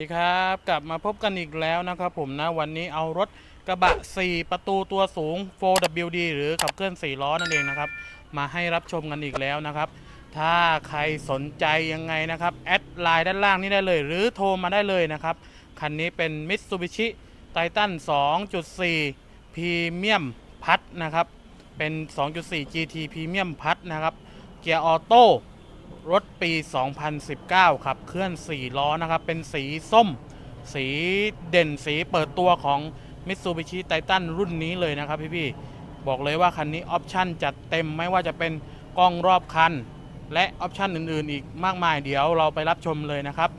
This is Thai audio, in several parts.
สวัสดีครับกลับมาพบกันอีกแล้วนะครับผมนะวันนี้เอารถกระบะ 4 ประตูตัวสูง 4WD หรือขับเคลื่อน 4 ล้อนั่นเองนะครับมาให้รับชมกันอีกแล้วนะครับ ถ้าใครสนใจยังไงนะครับ แอดไลน์ด้านล่างนี้ได้เลย หรือโทรมาได้เลยนะครับ คันนี้เป็น Mitsubishi Titan 2.4 Premium พัดนะครับ เป็น 2.4 GT Premium พัดนะครับ เกียร์ออโต้ รถปี 2019 ครับ เคลื่อน 4 ล้อนะครับ เป็นสีส้ม สีเด่นสีเปิดตัวของ Mitsubishi Titan รุ่นนี้เลยนะครับพี่ๆบอกเลยว่าคันนี้ออปชั่นจัดเต็มไม่ว่าจะเป็นกล้องรอบคัน และออปชั่นอื่นๆ อีกมากมายเดี๋ยวเราไปรับชมเลยนะครับ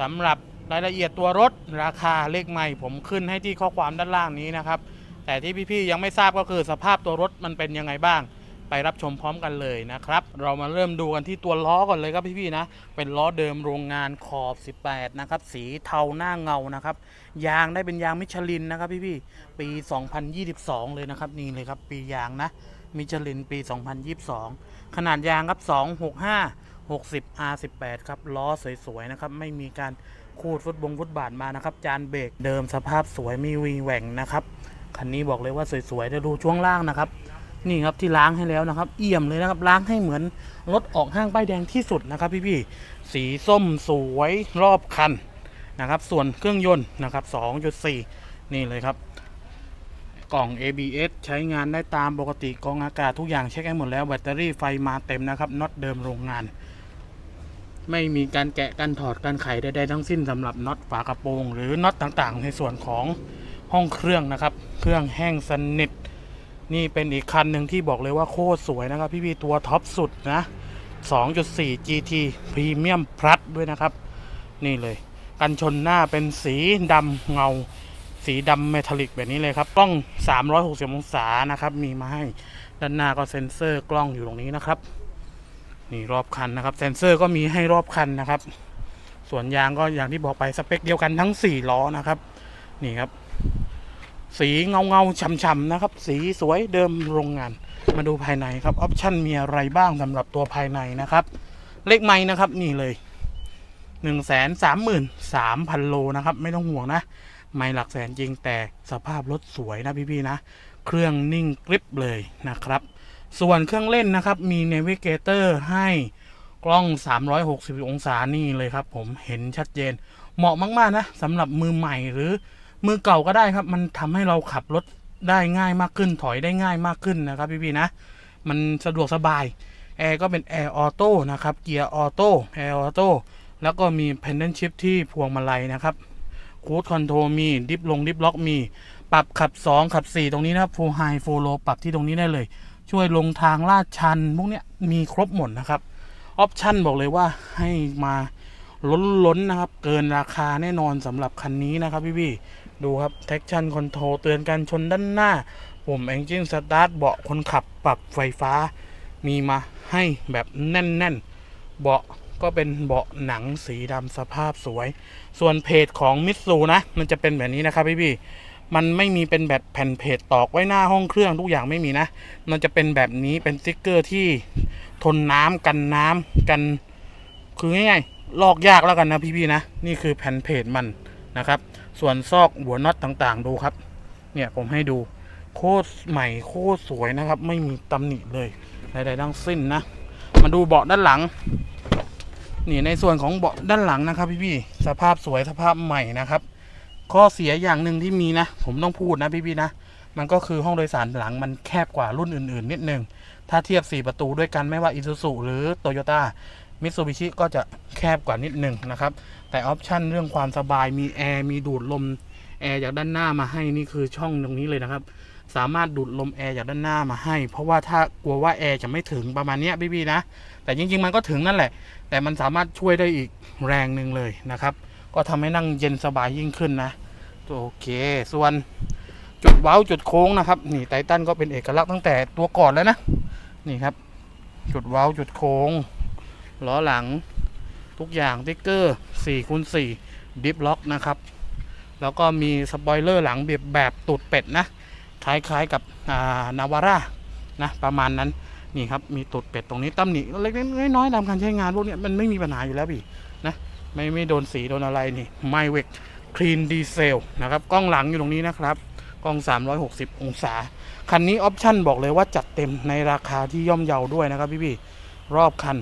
สำหรับรายละเอียดตัวรถราคาเลขใหม่ผมขึ้นให้ที่ข้อความด้านล่างนี้นะครับ แต่ที่พี่ๆยังไม่ทราบก็คือสภาพตัวรถมันเป็นยังไงบ้าง ไปรับชมพร้อมกันเลยนะครับ เรามาเริ่มดูกันที่ตัวล้อก่อนเลยครับพี่ๆนะ เป็นล้อเดิมโรงงานขอบ 18 นะครับ สีเทาหน้าเงานะครับ ยางได้เป็นยางมิชลินนะครับพี่ๆปี 2022 เลยนะครับนี่เลยครับ ปียางนะ มิชลินปี 2022 ขนาดยางครับ 265 60 R18 ครับล้อสวยๆนะครับไม่มีการคูดฟุตบงฟุตบาทมานะครับ จานเบรกเดิมสภาพสวยมีวีแหว่งนะครับคันนี้บอกเลยว่าสวยๆเดี๋ยวดูช่วงล่างนะครับ นี่ครับที่ล้างให้แล้วนะครับ เอี่ยมเลยนะครับล้างให้เหมือนรถออกห้างป้ายแดงที่สุดนะครับ พี่ๆสีส้มสวยรอบคันนะครับ ส่วนเครื่องยนต์นะครับ 2.4 นี่เลยครับกล่อง ABS ใช้งานได้ตามปกติกองอากาศทุกอย่างเช็คให้หมดแล้วแบตเตอรี่ไฟมาเต็มนะครับน็อตเดิมโรงงาน ไม่มีการแกะการถอดการไขใดๆทั้งสิ้นสำหรับน็อตฝากระโปรง หรือน็อตต่างๆ ในส่วนของห้องเครื่องนะครับ เครื่องแห้งสนิท นี่เป็นอีกคันหนึ่งที่บอกเลยว่าโคตรสวยนะครับ พี่ๆตัวท็อปสุดนะ 2.4 GT Premium Plus ด้วยนะครับ นี่เลย กันชนหน้าเป็นสีดำเงา สีดำเมทัลลิกแบบนี้เลยครับ กล้อง 360 องศานะครับ มีมาให้ ด้านหน้าก็เซ็นเซอร์กล้องอยู่ตรงนี้นะครับ นี่รอบคันนะครับ เซ็นเซอร์ก็มีให้รอบคันนะครับ ส่วนยางก็อย่างที่บอกไปสเปคเดียวกันทั้ง 4 ล้อนะครับ นี่ครับ สีเงาเงาฉ่ำๆนะครับ สีสวยเดิมโรงงาน มาดูภายในครับออปชั่นมีอะไรบ้างสำหรับตัวภายในนะครับ เลขไม้นะครับนี่เลย 1 3 3 3 0 0 0 โลนะครับ ไม่ต้องห่วงนะ ไม่หลักแสนจริงแต่สภาพรถสวยนะพี่ๆนะ เครื่องนิ่งกริบเลยนะครับ ส่วนเครื่องเล่นนะครับมีเนวิเกเตอร์ให้กล้อง 360 องศานี่เลยครับ ผมเห็นชัดเจน เหมาะมากๆนะสำหรับมือใหม่หรือ มือเก่าก็ได้ครับ มันทำให้เราขับรถได้ง่ายมากขึ้น ถอยได้ง่ายมากขึ้นนะครับพี่ๆนะ มันสะดวกสบาย แอร์ก็เป็นแอร์ออโต้นะครับ เกียร์ออโต้ แอร์ออโต้ แล้วก็มี pendant shift ที่พวงมาลัยนะครับคูดคอนโทรมี ดิฟลง ดิฟล็อกมี ปรับขับ 2 ขับ 4 ตรงนี้นะครับ full high full low ปรับที่ตรงนี้ได้เลย ช่วยลงทางลาดชัน พวกเนี้ยมีครบหมดนะครับ ออปชั่นบอกเลยว่าให้มาล้นๆนะครับ เกินราคาแน่นอนสำหรับคันนี้นะครับพี่ๆ ดูครับ traction control เตือนการชนด้านหน้าปุ่ม engine start เบาะคนขับปรับไฟฟ้า มีมาให้แบบแน่นๆ เบาะก็เป็นเบาะหนังสีดำสภาพสวย ส่วนเพจของมิตซูนะ มันจะเป็นแบบนี้นะครับพี่ๆมันไม่มีเป็นแบบแผ่นเพจตอกไว้หน้าห้องเครื่องทุกอย่างไม่มีนะ มันจะเป็นแบบนี้เป็นสติ๊กเกอร์ที่ทนน้ำกันน้ำกัน คือง่ายๆลอกยากแล้วกันนะพี่ๆนะ นี่คือแผ่นเพจมันนะครับ ส่วนซอกหัวน็อตต่างๆ ดูครับ เนี่ยผมให้ดูโคตรใหม่โคตรสวยนะครับ ไม่มีตำหนิเลยใดๆทั้งสิ้นนะ มาดูเบาะด้านหลัง นี่ในส่วนของเบาะด้านหลังนะครับพี่ๆสภาพสวยสภาพใหม่นะครับ ข้อเสียอย่างหนึ่งที่มีนะ ผมต้องพูดนะพี่ๆนะมันก็คือห้องโดยสารหลังมันแคบกว่ารุ่นอื่น ๆ นิดนึง ถ้าเทียบ 4 ประตูด้วยกันไม่ว่า Isuzu หรือ Toyota มิตซูบิชิก็จะแคบกว่านิดหนึ่งนะครับ แต่ออปชันเรื่องความสบายมีแอร์มีดูดลมแอร์จากด้านหน้ามาให้นี่คือช่องตรงนี้เลยนะครับ สามารถดูดลมแอร์จากด้านหน้ามาให้ เพราะว่าถ้ากลัวว่าแอร์จะไม่ถึงประมาณนี้พี่ๆนะ แต่จริง ๆ มันก็ถึงนั่นแหละ แต่มันสามารถช่วยได้อีกแรงหนึ่งเลยนะครับ ก็ทำให้นั่งเย็นสบายยิ่งขึ้นนะโอเค ส่วนจุดเว้าจุดโค้งนะครับ นี่ไททันก็เป็นเอกลักษณ์ตั้งแต่ตัวก่อนแล้วนะ นี่ครับ จุดเว้าจุดโค้ง ล้อหลังทุกอย่างติ๊กเกอร์4คูณ4ดิฟล็อกนะครับ แล้วก็มีสปอยเลอร์หลังแบบแบบตูดเป็ดนะ คล้ายๆกับนาวาร่านะประมาณนั้นนี่ครับมีตูดเป็ดตรงนี้ตำหนิเล็กๆน้อยๆตามการใช้งานพวกเนี้ยมันไม่มีปัญหาอยู่แล้วพี่นะไม่ไม่โดนสีโดนอะไรนี่ไมเวกคลีนดีเซลนะครับกล้องหลังอยู่ตรงนี้นะครับกล้อง 360 องศา คันนี้ออปชั่นบอกเลยว่าจัดเต็มในราคาที่ย่อมเยาด้วยนะครับพี่พี่ๆรอบคัน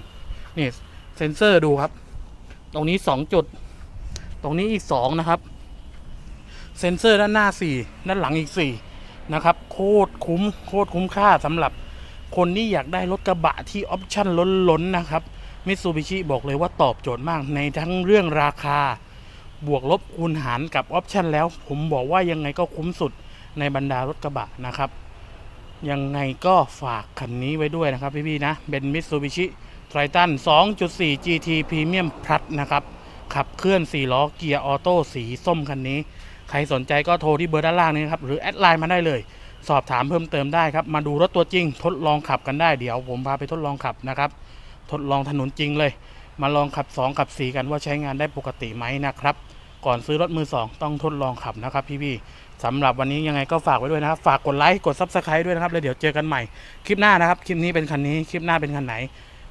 นี่เซ็นเซอร์ดูครับ ตรงนี้2จุด ตรงนี้อีก2นะครับ เซ็นเซอร์ด้านหน้า4ด้านหลังอีก4นะครับ โคตรคุ้มโคตรคุ้มค่าสำหรับคนที่อยากได้รถกระบะที่ออปชั่นล้นๆนะครับมิตซูบิชิบอกเลยว่าตอบโจทย์มากในทั้งเรื่องราคา บวกลบคูณหารกับออปชั่นแล้ว ผมบอกว่ายังไงก็คุ้มสุดในบรรดารถกระบะนะครับ ยังไงก็ฝากคันนี้ไว้ด้วยนะครับพี่ๆนะ เป็นมิตซูบิชิ ไททัน2.4 GT Premium Plus นะครับ ขับเคลื่อน 4 ล้อเกียร์ออโต้สีส้มคันนี้ ใครสนใจก็โทรที่เบอร์ด้านล่างนี้นะครับ หรือแอดไลน์มาได้เลย สอบถามเพิ่มเติมได้ครับ มาดูรถตัวจริง ทดลองขับกันได้ เดี๋ยวผมพาไปทดลองขับนะครับ ทดลองถนนจริงเลย มาลองขับ 2 ขับ 4 กันว่าใช้งานได้ปกติไหมนะครับ ก่อนซื้อรถมือ 2 ต้องทดลองขับนะครับพี่ๆสำหรับวันนี้ยังไงก็ฝากไว้ด้วยนะครับ ฝากกดไลค์ กด Subscribe ด้วยนะครับ แล้วเดี๋ยวเจอกันใหม่ คลิปหน้านะครับ คลิปนี้เป็นคันนี้ คลิปหน้าเป็นคันไหน